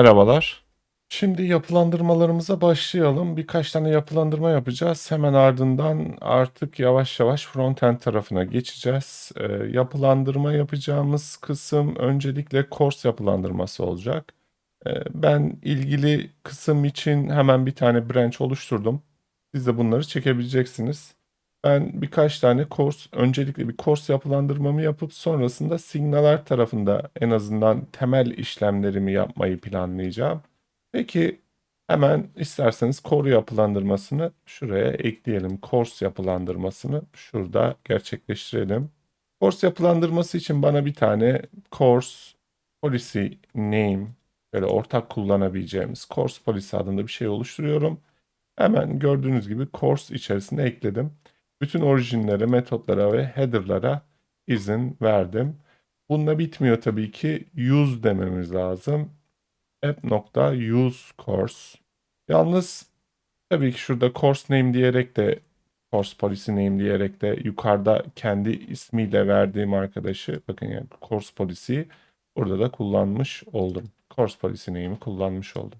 Merhabalar. Şimdi yapılandırmalarımıza başlayalım. Birkaç tane yapılandırma yapacağız. Hemen ardından artık yavaş yavaş frontend tarafına geçeceğiz. Ee, yapılandırma yapacağımız kısım öncelikle course yapılandırması olacak. Ee, ben ilgili kısım için hemen bir tane branch oluşturdum. Siz de bunları çekebileceksiniz. Ben birkaç tane course, öncelikle bir course yapılandırmamı yapıp sonrasında signaler tarafında en azından temel işlemlerimi yapmayı planlayacağım. Peki hemen isterseniz core yapılandırmasını şuraya ekleyelim. Course yapılandırmasını şurada gerçekleştirelim. Course yapılandırması için bana bir tane course policy name böyle ortak kullanabileceğimiz course policy adında bir şey oluşturuyorum. Hemen gördüğünüz gibi course içerisine ekledim. Bütün orijinlere, metotlara ve header'lara izin verdim. Bununla bitmiyor tabii ki. Use dememiz lazım. app.use course. Yalnız tabii ki şurada course name diyerek de course policy name diyerek de yukarıda kendi ismiyle verdiğim arkadaşı bakın yani course policy burada da kullanmış oldum. Course policy name'i kullanmış oldum.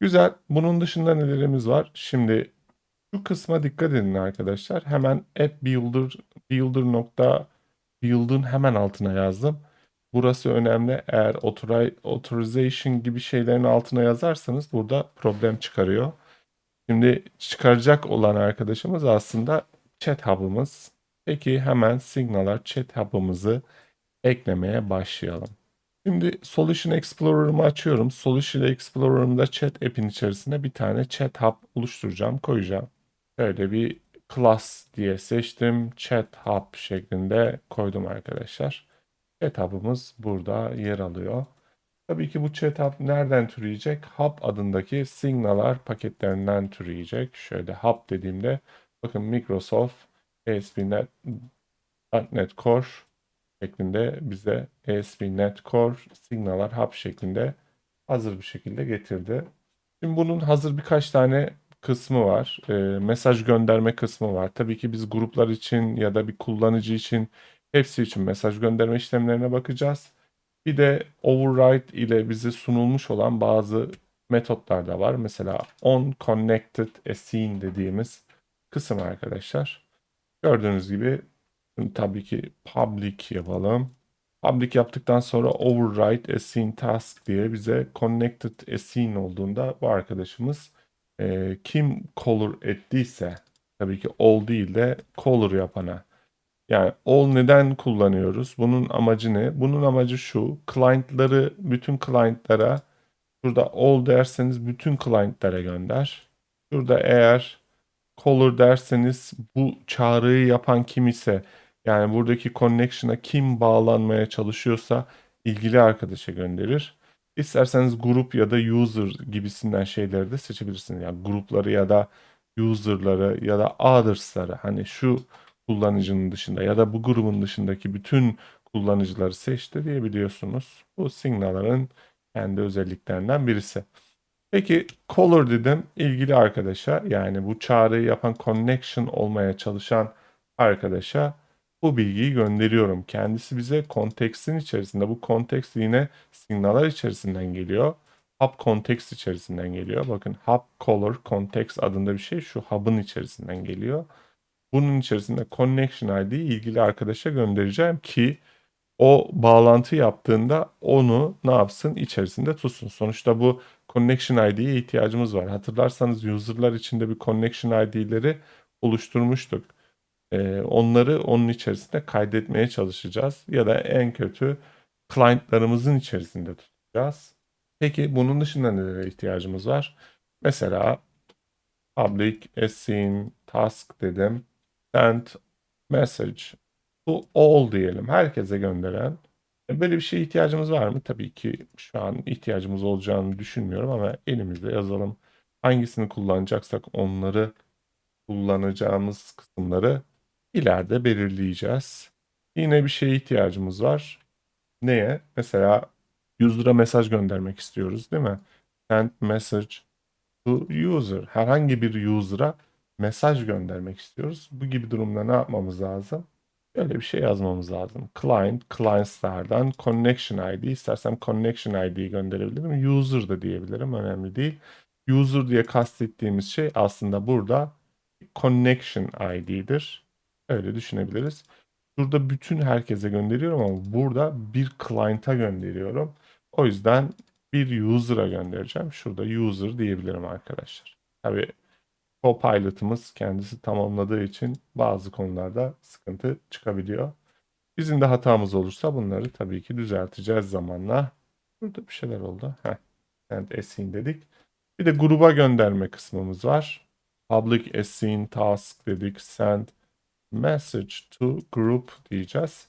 Güzel. Bunun dışında nelerimiz var? Şimdi şu kısma dikkat edin arkadaşlar. Hemen app builder builder nokta build'ın hemen altına yazdım. Burası önemli. Eğer authori- authorization gibi şeylerin altına yazarsanız burada problem çıkarıyor. Şimdi çıkaracak olan arkadaşımız aslında chat hub'ımız. Peki hemen Signalar chat hub'ımızı eklemeye başlayalım. Şimdi Solution Explorer'ımı açıyorum. Solution Explorer'ımda chat app'in içerisine bir tane chat hub oluşturacağım, koyacağım. Şöyle bir class diye seçtim. Chat hub şeklinde koydum arkadaşlar. Chat hub'ımız burada yer alıyor. Tabii ki bu chat hub nereden türeyecek? Hub adındaki signalar paketlerinden türeyecek. Şöyle hub dediğimde bakın Microsoft ASP.NET .NET Core şeklinde bize ASP.NET Core signalar hub şeklinde hazır bir şekilde getirdi. Şimdi bunun hazır birkaç tane kısmı var. E, mesaj gönderme kısmı var. Tabii ki biz gruplar için ya da bir kullanıcı için hepsi için mesaj gönderme işlemlerine bakacağız. Bir de override ile bize sunulmuş olan bazı metotlar da var. Mesela on connected a scene dediğimiz kısım arkadaşlar. Gördüğünüz gibi tabii ki public yapalım. Public yaptıktan sonra override a scene task diye bize connected a scene olduğunda bu arkadaşımız e, kim caller ettiyse tabii ki all değil de caller yapana. Yani all neden kullanıyoruz? Bunun amacı ne? Bunun amacı şu. Client'ları bütün client'lara şurada all derseniz bütün client'lara gönder. Şurada eğer caller derseniz bu çağrıyı yapan kim ise yani buradaki connection'a kim bağlanmaya çalışıyorsa ilgili arkadaşa gönderir. İsterseniz grup ya da user gibisinden şeyleri de seçebilirsiniz. Yani grupları ya da user'ları ya da others'ları hani şu kullanıcının dışında ya da bu grubun dışındaki bütün kullanıcıları seçti diyebiliyorsunuz. Bu signalların kendi özelliklerinden birisi. Peki caller dedim ilgili arkadaşa yani bu çağrıyı yapan connection olmaya çalışan arkadaşa bu bilgiyi gönderiyorum. Kendisi bize kontekstin içerisinde bu kontekst yine signaller içerisinden geliyor. Hub kontekst içerisinden geliyor. Bakın hub color context adında bir şey şu hub'ın içerisinden geliyor. Bunun içerisinde connection ID ilgili arkadaşa göndereceğim ki o bağlantı yaptığında onu ne yapsın içerisinde tutsun. Sonuçta bu connection ID'ye ihtiyacımız var. Hatırlarsanız user'lar içinde bir connection ID'leri oluşturmuştuk. Ee, onları onun içerisinde kaydetmeye çalışacağız ya da en kötü client'larımızın içerisinde tutacağız. Peki bunun dışında nelere ihtiyacımız var? Mesela public assign task dedim. Send message to all diyelim. Herkese gönderen. E, Böyle bir şeye ihtiyacımız var mı? Tabii ki şu an ihtiyacımız olacağını düşünmüyorum ama elimizde yazalım. Hangisini kullanacaksak onları kullanacağımız kısımları ileride belirleyeceğiz. Yine bir şeye ihtiyacımız var. Neye? Mesela user'a mesaj göndermek istiyoruz değil mi? Send message to user. Herhangi bir user'a mesaj göndermek istiyoruz. Bu gibi durumda ne yapmamız lazım? Böyle bir şey yazmamız lazım. Client, clients'lardan connection ID. İstersem connection ID'yi gönderebilirim. User da diyebilirim. Önemli değil. User diye kastettiğimiz şey aslında burada connection ID'dir. Öyle düşünebiliriz. Burada bütün herkese gönderiyorum ama burada bir client'a gönderiyorum. O yüzden bir user'a göndereceğim. Şurada user diyebilirim arkadaşlar. Tabii Copilot'ımız kendisi tamamladığı için bazı konularda sıkıntı çıkabiliyor. Bizim de hatamız olursa bunları tabii ki düzelteceğiz zamanla. Burada bir şeyler oldu. Heh. Send assign dedik. Bir de gruba gönderme kısmımız var. Public assign task dedik. Send message to group diyeceğiz.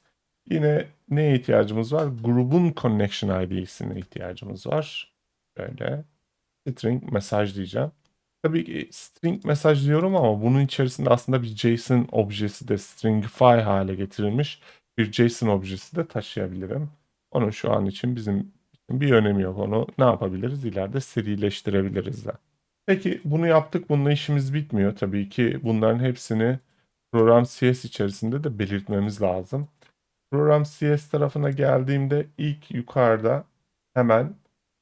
Yine neye ihtiyacımız var? Grubun connection ID'sine ihtiyacımız var. Böyle string mesaj diyeceğim. Tabii ki string mesaj diyorum ama bunun içerisinde aslında bir JSON objesi de stringify hale getirilmiş bir JSON objesi de taşıyabilirim. Onun şu an için bizim bir önemi yok. Onu ne yapabiliriz? İleride serileştirebiliriz de. Peki bunu yaptık. Bununla işimiz bitmiyor. Tabii ki bunların hepsini program CS içerisinde de belirtmemiz lazım. Program CS tarafına geldiğimde ilk yukarıda hemen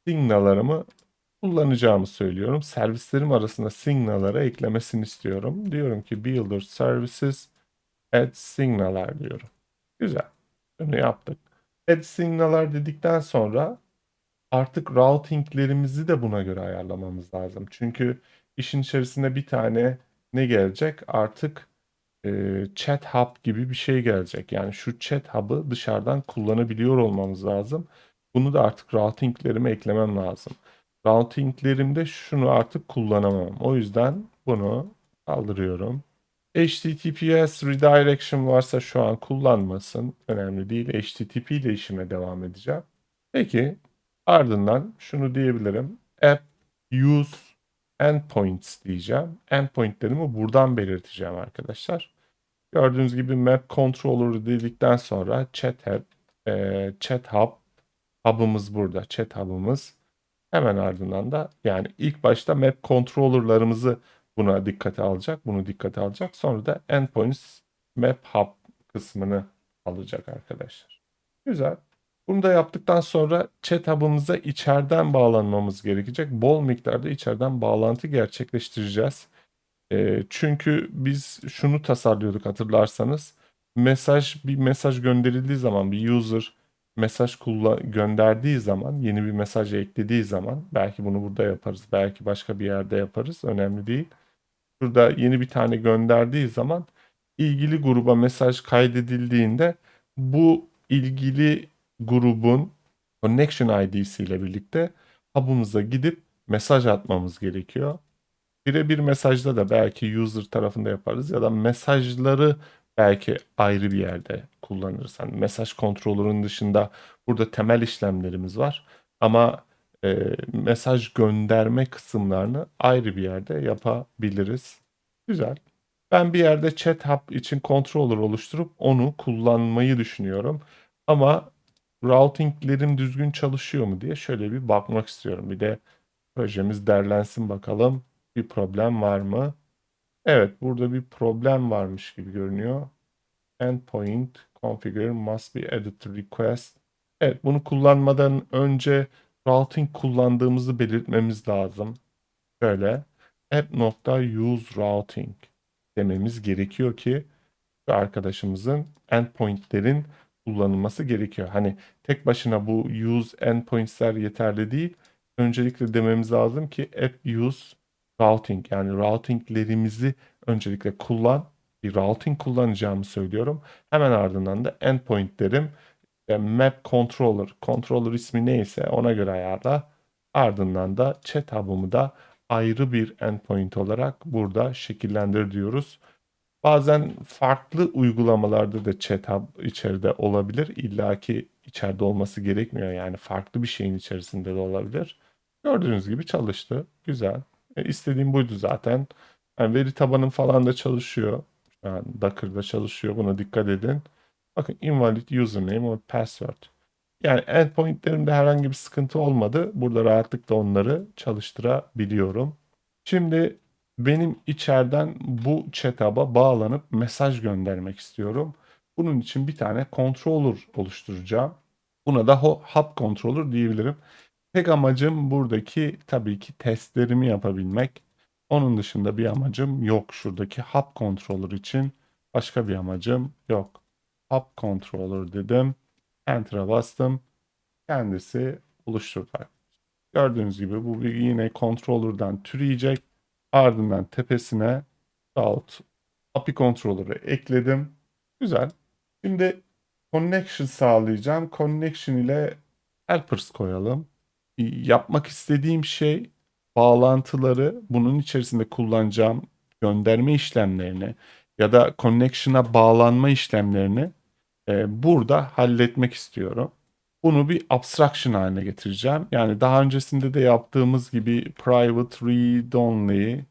signallarımı kullanacağımı söylüyorum. Servislerim arasında signallara eklemesini istiyorum. Diyorum ki builder services add signalar diyorum. Güzel. Bunu yaptık. Add signalar dedikten sonra artık routinglerimizi de buna göre ayarlamamız lazım. Çünkü işin içerisinde bir tane ne gelecek? Artık e, chat hub gibi bir şey gelecek. Yani şu chat hub'ı dışarıdan kullanabiliyor olmamız lazım. Bunu da artık routinglerime eklemem lazım. Routinglerimde şunu artık kullanamam. O yüzden bunu kaldırıyorum. HTTPS redirection varsa şu an kullanmasın. Önemli değil. HTTP ile işime devam edeceğim. Peki ardından şunu diyebilirim. App use endpoints diyeceğim. Endpointlerimi buradan belirteceğim arkadaşlar. Gördüğünüz gibi map controller dedikten sonra chat hub, e, chat hub hub'ımız burada. Chat hub'ımız. Hemen ardından da yani ilk başta map controller'larımızı buna dikkate alacak. Bunu dikkate alacak. Sonra da endpoints map hub kısmını alacak arkadaşlar. Güzel. Bunu da yaptıktan sonra chat hub'ımıza içeriden bağlanmamız gerekecek. Bol miktarda içeriden bağlantı gerçekleştireceğiz. E, çünkü biz şunu tasarlıyorduk hatırlarsanız. Mesaj bir mesaj gönderildiği zaman bir user mesaj kullan gönderdiği zaman, yeni bir mesaj eklediği zaman belki bunu burada yaparız, belki başka bir yerde yaparız. Önemli değil. Şurada yeni bir tane gönderdiği zaman ilgili gruba mesaj kaydedildiğinde bu ilgili grubun connection ID'si ile birlikte hub'ımıza gidip mesaj atmamız gerekiyor. Birebir mesajda da belki user tarafında yaparız ya da mesajları belki ayrı bir yerde kullanırız. Hani mesaj kontrolörünün dışında burada temel işlemlerimiz var. Ama e, mesaj gönderme kısımlarını ayrı bir yerde yapabiliriz. Güzel. Ben bir yerde chat hub için controller oluşturup onu kullanmayı düşünüyorum. Ama routinglerim düzgün çalışıyor mu diye şöyle bir bakmak istiyorum. Bir de projemiz derlensin bakalım. Bir problem var mı? Evet, burada bir problem varmış gibi görünüyor. Endpoint configure must be added to request. Evet, bunu kullanmadan önce routing kullandığımızı belirtmemiz lazım. Şöyle app.use routing dememiz gerekiyor ki arkadaşımızın endpointlerin kullanılması gerekiyor. Hani tek başına bu use endpoints'ler yeterli değil. Öncelikle dememiz lazım ki app use routing yani routinglerimizi öncelikle kullan. Bir routing kullanacağımı söylüyorum. Hemen ardından da endpointlerim ve map controller, controller ismi neyse ona göre ayarla. Ardından da chat hub'ımı da ayrı bir endpoint olarak burada şekillendir diyoruz. Bazen farklı uygulamalarda da chat hub içeride olabilir. İlla ki içeride olması gerekmiyor. Yani farklı bir şeyin içerisinde de olabilir. Gördüğünüz gibi çalıştı. Güzel. E, istediğim buydu zaten. Yani veri tabanım falan da çalışıyor. Şu Docker'da çalışıyor. Buna dikkat edin. Bakın invalid username or password. Yani endpointlerimde herhangi bir sıkıntı olmadı. Burada rahatlıkla onları çalıştırabiliyorum. Şimdi benim içeriden bu chat'a bağlanıp mesaj göndermek istiyorum. Bunun için bir tane controller oluşturacağım. Buna da hub controller diyebilirim. Tek amacım buradaki tabii ki testlerimi yapabilmek. Onun dışında bir amacım yok. Şuradaki hub controller için başka bir amacım yok. Hub controller dedim. Enter'a bastım. Kendisi oluşturdu. Gördüğünüz gibi bu yine controller'dan türeyecek. Ardından tepesine route API controller'ı ekledim. Güzel. Şimdi connection sağlayacağım. Connection ile helpers koyalım. Yapmak istediğim şey bağlantıları bunun içerisinde kullanacağım gönderme işlemlerini ya da connection'a bağlanma işlemlerini e, burada halletmek istiyorum. Bunu bir abstraction haline getireceğim. Yani daha öncesinde de yaptığımız gibi private read only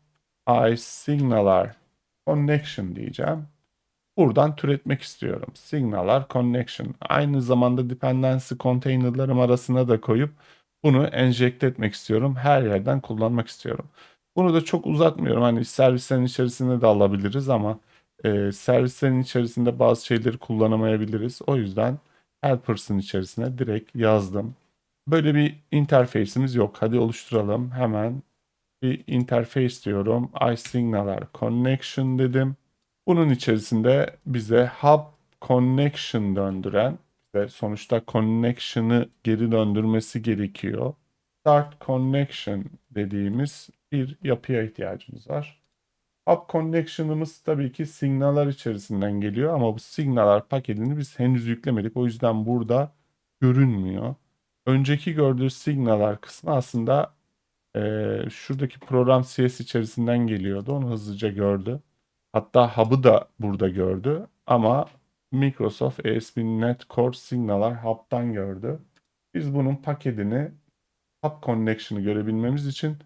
I signalar connection diyeceğim. Buradan türetmek istiyorum. Signalar connection. Aynı zamanda dependency container'larım arasına da koyup bunu enjekte etmek istiyorum. Her yerden kullanmak istiyorum. Bunu da çok uzatmıyorum. Hani servislerin içerisinde de alabiliriz ama e, servislerin içerisinde bazı şeyleri kullanamayabiliriz. O yüzden helpers'ın içerisine direkt yazdım. Böyle bir interface'imiz yok. Hadi oluşturalım. Hemen bir interface diyorum. iSignalar connection dedim. Bunun içerisinde bize hub connection döndüren ve sonuçta connection'ı geri döndürmesi gerekiyor. Start connection dediğimiz bir yapıya ihtiyacımız var. Hub connection'ımız tabii ki signaller içerisinden geliyor ama bu signaller paketini biz henüz yüklemedik. O yüzden burada görünmüyor. Önceki gördüğü signaller kısmı aslında eee, şuradaki program CS içerisinden geliyordu. Onu hızlıca gördü. Hatta hub'ı da burada gördü ama Microsoft ASP.NET Core Signalar Hub'dan gördü. Biz bunun paketini Hub Connection'ı görebilmemiz için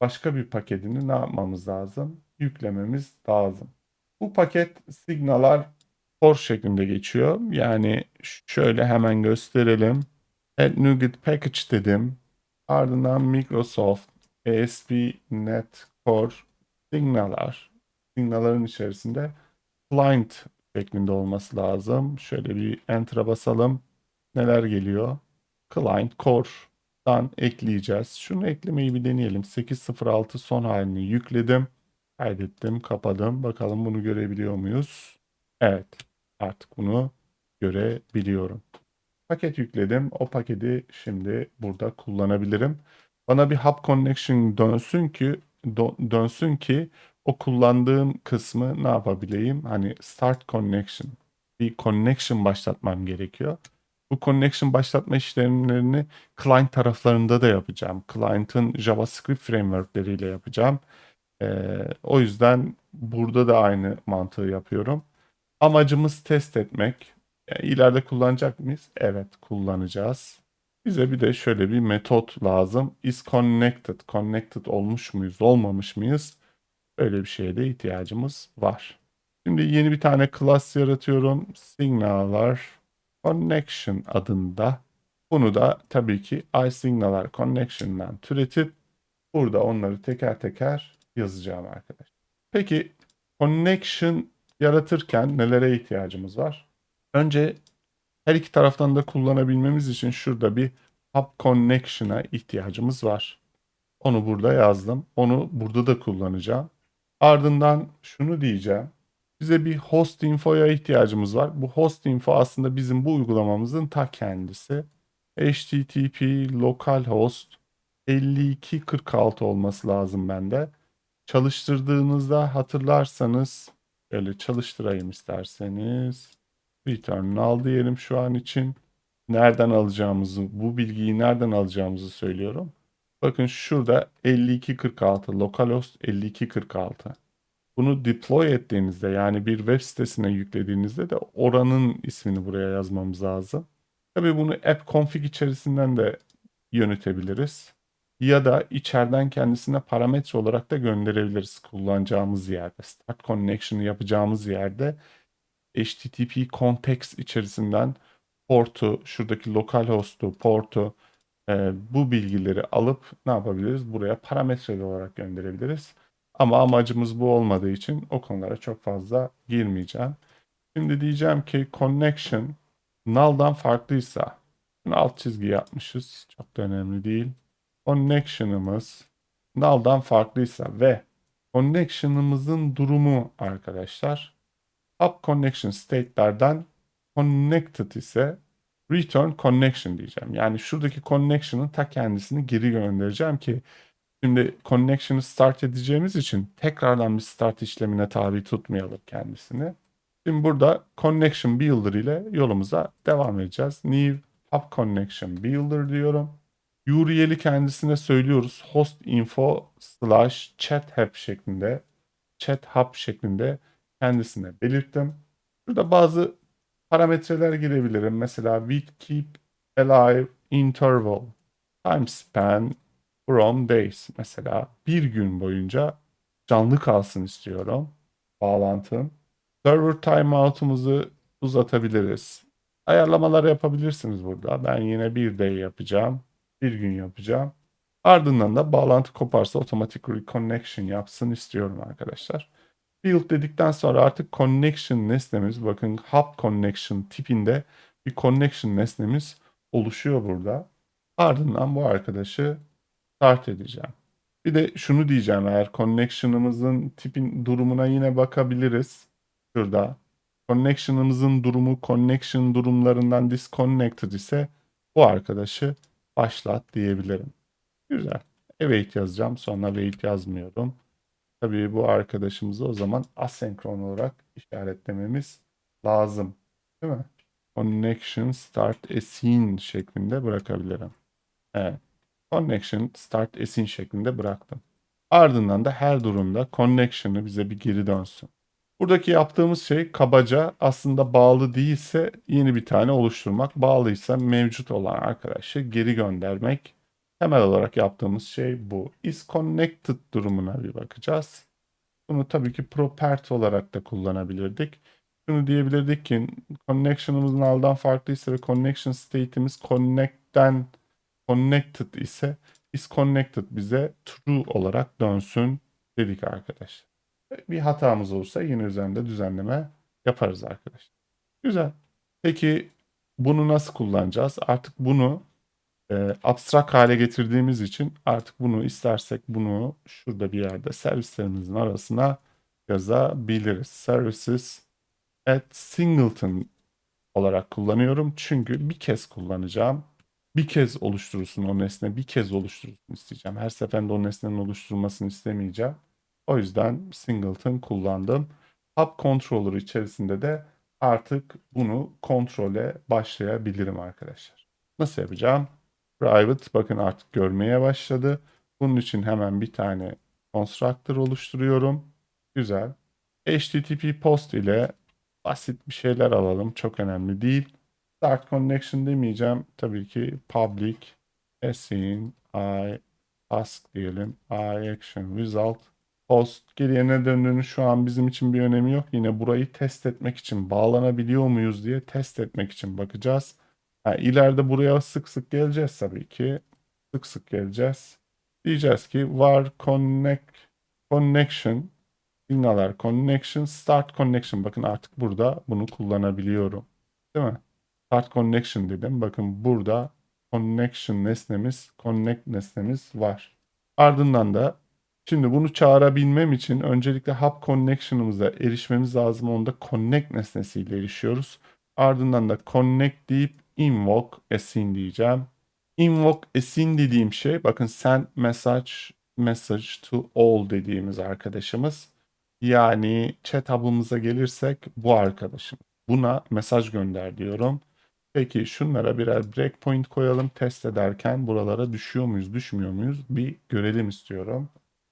başka bir paketini ne yapmamız lazım? Yüklememiz lazım. Bu paket Signalar Core şeklinde geçiyor. Yani şöyle hemen gösterelim. Add NuGet Package dedim. Ardından Microsoft ASP.NET Core Signalar signalların içerisinde client şeklinde olması lazım. Şöyle bir enter'a basalım. Neler geliyor? Client Core'dan ekleyeceğiz. Şunu eklemeyi bir deneyelim. 8.06 son halini yükledim. Kaydettim, kapadım. Bakalım bunu görebiliyor muyuz? Evet. Artık bunu görebiliyorum. Paket yükledim. O paketi şimdi burada kullanabilirim. Bana bir hub connection dönsün ki dö- dönsün ki o kullandığım kısmı ne yapabileyim? Hani start connection. Bir connection başlatmam gerekiyor. Bu connection başlatma işlemlerini client taraflarında da yapacağım. Client'ın JavaScript frameworkleriyle yapacağım. Ee, o yüzden burada da aynı mantığı yapıyorum. Amacımız test etmek. Yani ileride kullanacak mıyız? Evet, kullanacağız. Bize bir de şöyle bir metot lazım. Is connected. Connected olmuş muyuz, olmamış mıyız? Öyle bir şeye de ihtiyacımız var. Şimdi yeni bir tane class yaratıyorum. Signalar connection adında. Bunu da tabii ki iSignalar connection'dan türetip burada onları teker teker yazacağım arkadaşlar. Peki connection yaratırken nelere ihtiyacımız var? Önce her iki taraftan da kullanabilmemiz için şurada bir hub connection'a ihtiyacımız var. Onu burada yazdım. Onu burada da kullanacağım. Ardından şunu diyeceğim. Bize bir host info'ya ihtiyacımız var. Bu host info aslında bizim bu uygulamamızın ta kendisi. HTTP localhost 5246 olması lazım bende. Çalıştırdığınızda hatırlarsanız şöyle çalıştırayım isterseniz. Return al diyelim şu an için. Nereden alacağımızı, bu bilgiyi nereden alacağımızı söylüyorum. Bakın şurada 5246 localhost 5246. Bunu deploy ettiğinizde yani bir web sitesine yüklediğinizde de oranın ismini buraya yazmamız lazım. Tabii bunu app config içerisinden de yönetebiliriz. Ya da içeriden kendisine parametre olarak da gönderebiliriz kullanacağımız yerde. Start connection'ı yapacağımız yerde HTTP context içerisinden portu, şuradaki localhost'u, portu, e, bu bilgileri alıp ne yapabiliriz? Buraya parametreli olarak gönderebiliriz. Ama amacımız bu olmadığı için o konulara çok fazla girmeyeceğim. Şimdi diyeceğim ki connection null'dan farklıysa alt çizgi yapmışız. Çok da önemli değil. Connection'ımız null'dan farklıysa ve connection'ımızın durumu arkadaşlar up connection state'lerden connected ise return connection diyeceğim. Yani şuradaki connection'ın ta kendisini geri göndereceğim ki şimdi connection'ı start edeceğimiz için tekrardan bir start işlemine tabi tutmayalım kendisini. Şimdi burada connection builder ile yolumuza devam edeceğiz. New hub connection builder diyorum. URL'i kendisine söylüyoruz. Host info slash chat hub şeklinde chat hub şeklinde kendisine belirttim. Burada bazı parametreler girebilirim. Mesela with keep alive interval time span from days. Mesela bir gün boyunca canlı kalsın istiyorum bağlantım. Server timeout'umuzu uzatabiliriz. Ayarlamalar yapabilirsiniz burada. Ben yine bir day yapacağım. Bir gün yapacağım. Ardından da bağlantı koparsa otomatik reconnection yapsın istiyorum arkadaşlar. Build dedikten sonra artık connection nesnemiz bakın hub connection tipinde bir connection nesnemiz oluşuyor burada. Ardından bu arkadaşı start edeceğim. Bir de şunu diyeceğim eğer connection'ımızın tipin durumuna yine bakabiliriz. Şurada. Connection'ımızın durumu connection durumlarından disconnected ise bu arkadaşı başlat diyebilirim. Güzel. Await yazacağım. Sonra wait yazmıyorum. Tabii bu arkadaşımızı o zaman asenkron olarak işaretlememiz lazım. Değil mi? Connection start async şeklinde bırakabilirim. Evet. Connection start async şeklinde bıraktım. Ardından da her durumda connection'ı bize bir geri dönsün. Buradaki yaptığımız şey kabaca aslında bağlı değilse yeni bir tane oluşturmak. Bağlıysa mevcut olan arkadaşı geri göndermek. Temel olarak yaptığımız şey bu. Is connected durumuna bir bakacağız. Bunu tabii ki property olarak da kullanabilirdik. Şunu diyebilirdik ki connection'ımızın aldan farklıysa ve connection state'imiz connect'ten connected ise is connected bize true olarak dönsün dedik arkadaşlar. Bir hatamız olursa yine üzerinde düzenleme yaparız arkadaşlar. Güzel. Peki bunu nasıl kullanacağız? Artık bunu e, abstrak hale getirdiğimiz için artık bunu istersek bunu şurada bir yerde servislerimizin arasına yazabiliriz. Services at singleton olarak kullanıyorum. Çünkü bir kez kullanacağım. Bir kez oluşturursun o nesne, bir kez oluşturursun isteyeceğim. Her seferinde o nesnenin oluşturulmasını istemeyeceğim. O yüzden singleton kullandım. Hub controller içerisinde de artık bunu kontrole başlayabilirim arkadaşlar. Nasıl yapacağım? Private bakın artık görmeye başladı. Bunun için hemen bir tane constructor oluşturuyorum. Güzel. HTTP post ile basit bir şeyler alalım. Çok önemli değil. Start connection demeyeceğim. Tabii ki public async i task diyelim. i action result post geriye ne döndüğünü şu an bizim için bir önemi yok. Yine burayı test etmek için bağlanabiliyor muyuz diye test etmek için bakacağız. Ha, ileride buraya sık sık geleceğiz tabii ki. Sık sık geleceğiz. Diyeceğiz ki var connect connection signaler connection start connection. Bakın artık burada bunu kullanabiliyorum. Değil mi? Start connection dedim. Bakın burada connection nesnemiz, connect nesnemiz var. Ardından da şimdi bunu çağırabilmem için öncelikle hub connection'ımıza erişmemiz lazım. Onda connect nesnesiyle erişiyoruz. Ardından da connect deyip invoke async diyeceğim. Invoke async dediğim şey bakın send message message to all dediğimiz arkadaşımız. Yani chat hub'ımıza gelirsek bu arkadaşım. Buna mesaj gönder diyorum. Peki şunlara birer breakpoint koyalım test ederken buralara düşüyor muyuz düşmüyor muyuz bir görelim istiyorum.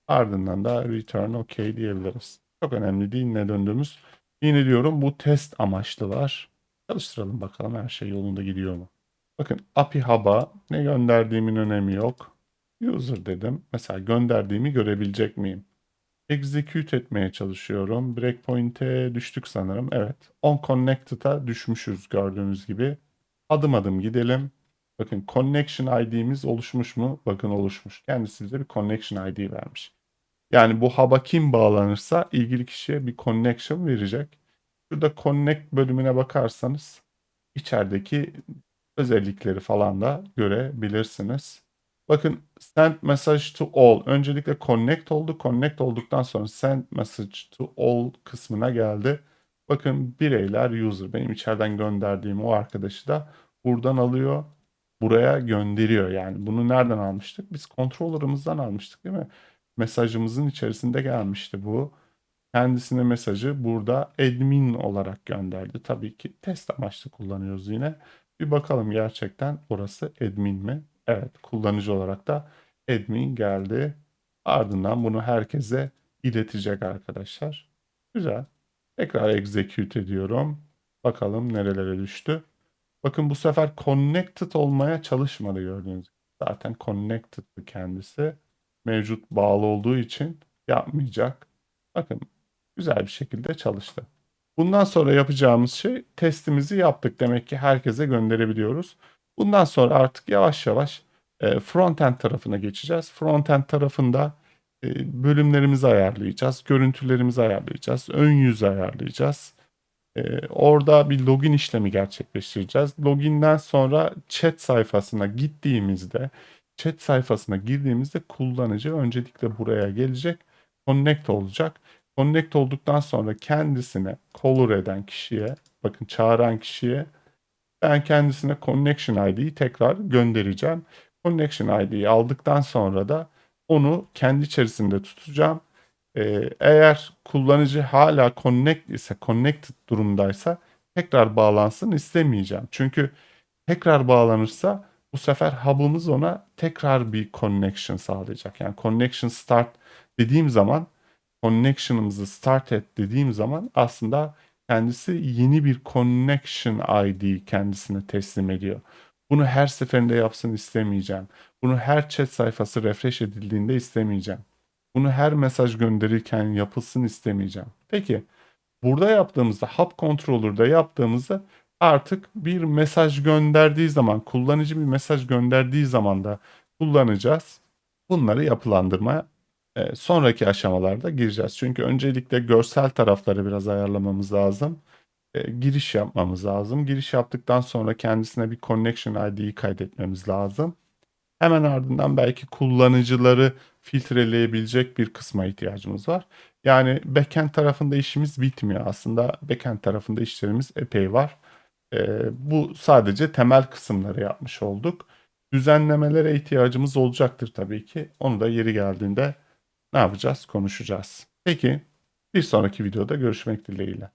Ardından da return OK diyebiliriz. Çok önemli değil ne döndüğümüz. Yine diyorum bu test amaçlı var. Çalıştıralım bakalım her şey yolunda gidiyor mu? Bakın API Hub'a ne gönderdiğimin önemi yok. User dedim. Mesela gönderdiğimi görebilecek miyim? Execute etmeye çalışıyorum. Breakpoint'e düştük sanırım. Evet. On connected'a düşmüşüz gördüğünüz gibi. Adım adım gidelim. Bakın connection ID'miz oluşmuş mu? Bakın oluşmuş. Kendisi bize bir connection ID vermiş. Yani bu hub'a kim bağlanırsa ilgili kişiye bir connection verecek. Şurada connect bölümüne bakarsanız içerideki özellikleri falan da görebilirsiniz. Bakın send message to all. Öncelikle connect oldu. Connect olduktan sonra send message to all kısmına geldi. Bakın bireyler user. Benim içeriden gönderdiğim o arkadaşı da buradan alıyor. Buraya gönderiyor. Yani bunu nereden almıştık? Biz controller'ımızdan almıştık değil mi? Mesajımızın içerisinde gelmişti bu. Kendisine mesajı burada admin olarak gönderdi. Tabii ki test amaçlı kullanıyoruz yine. Bir bakalım gerçekten orası admin mi? Evet, kullanıcı olarak da admin geldi. Ardından bunu herkese iletecek arkadaşlar. Güzel. Tekrar execute ediyorum. Bakalım nerelere düştü. Bakın bu sefer connected olmaya çalışmadı gördüğünüz gibi. Zaten connected'dı kendisi. Mevcut bağlı olduğu için yapmayacak. Bakın güzel bir şekilde çalıştı. Bundan sonra yapacağımız şey testimizi yaptık. Demek ki herkese gönderebiliyoruz. Bundan sonra artık yavaş yavaş e, frontend tarafına geçeceğiz. Frontend tarafında e, bölümlerimizi ayarlayacağız. Görüntülerimizi ayarlayacağız. Ön yüzü ayarlayacağız. E, orada bir login işlemi gerçekleştireceğiz. Loginden sonra chat sayfasına gittiğimizde chat sayfasına girdiğimizde kullanıcı öncelikle buraya gelecek. Connect olacak. Connect olduktan sonra kendisine caller eden kişiye, bakın çağıran kişiye ben kendisine connection ID'yi tekrar göndereceğim. Connection ID'yi aldıktan sonra da onu kendi içerisinde tutacağım. Ee, eğer kullanıcı hala connect ise, connected durumdaysa tekrar bağlansın istemeyeceğim. Çünkü tekrar bağlanırsa bu sefer hub'ımız ona tekrar bir connection sağlayacak. Yani connection start dediğim zaman connection'ımızı start et dediğim zaman aslında kendisi yeni bir connection ID kendisine teslim ediyor. Bunu her seferinde yapsın istemeyeceğim. Bunu her chat sayfası refresh edildiğinde istemeyeceğim. Bunu her mesaj gönderirken yapılsın istemeyeceğim. Peki burada yaptığımızda Hub Controller'da yaptığımızda artık bir mesaj gönderdiği zaman kullanıcı bir mesaj gönderdiği zaman da kullanacağız. Bunları yapılandırmaya e, sonraki aşamalarda gireceğiz. Çünkü öncelikle görsel tarafları biraz ayarlamamız lazım. E, giriş yapmamız lazım. Giriş yaptıktan sonra kendisine bir connection ID'yi kaydetmemiz lazım. Hemen ardından belki kullanıcıları filtreleyebilecek bir kısma ihtiyacımız var. Yani backend tarafında işimiz bitmiyor. Aslında backend tarafında işlerimiz epey var. E, bu sadece temel kısımları yapmış olduk. Düzenlemelere ihtiyacımız olacaktır tabii ki. Onu da yeri geldiğinde ne yapacağız? Konuşacağız. Peki bir sonraki videoda görüşmek dileğiyle.